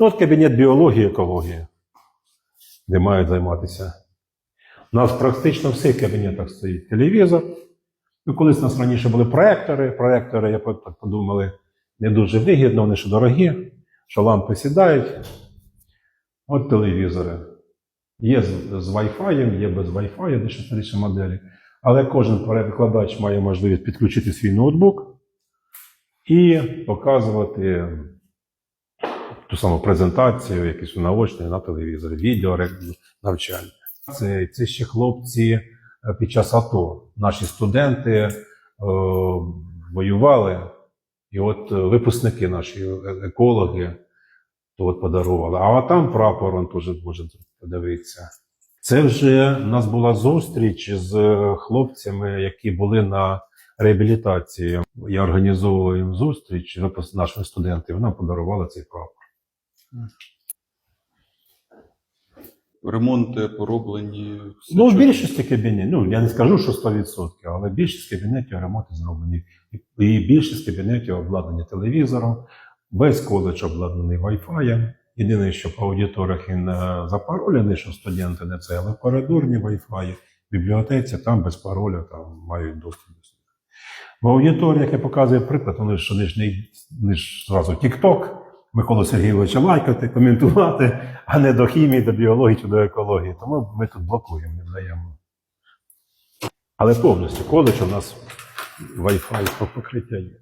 Ну, от кабінет біології, екології, де мають займатися. У нас практично в всіх кабінетах стоїть телевізор. Ну, колись у нас раніше були проектори. Проектори, я так подумали, не дуже вигідно, вони що дорогі, що лампи сідають. От телевізори. Є з, Wi-Fi, є без Wi-Fi, де шестирічні моделі. Але кожен перекладач має можливість підключити свій ноутбук і показувати ту саму презентацію, якісь наочні на телевізорі, відео навчання. Це, це ще хлопці е, під час АТО. Наші студенти е, воювали, і от е, випускники наші е- екологи то от подарували. А там прапор он теж може подивитися. Це вже у нас була зустріч з хлопцями, які були на реабілітації. Я організовував їм зустріч випуск наших студентів. Нам подарували цей прапор. Ремонти пороблені. все Ну, в більшості кабінетів, ну я не скажу, що 100%, але більшість кабінетів ремонти зроблені. І більшість кабінетів обладнані телевізором, весь коледж обладнаний Wi-Fi. Єдине, що по аудиторіях він е, запаролений, що студенти не це, але коридорні Wi-Fi, в бібліотеці там без пароля там мають доступ до. В аудиторіях я показую приклад, вони ж вони ж не, зразу TikTok, Миколу Сергійовича лайкати, коментувати, а не до хімії, до біології чи до екології. Тому ми тут блокуємо, не даємо. Але повністю коледж у нас Wi-Fi покриття є.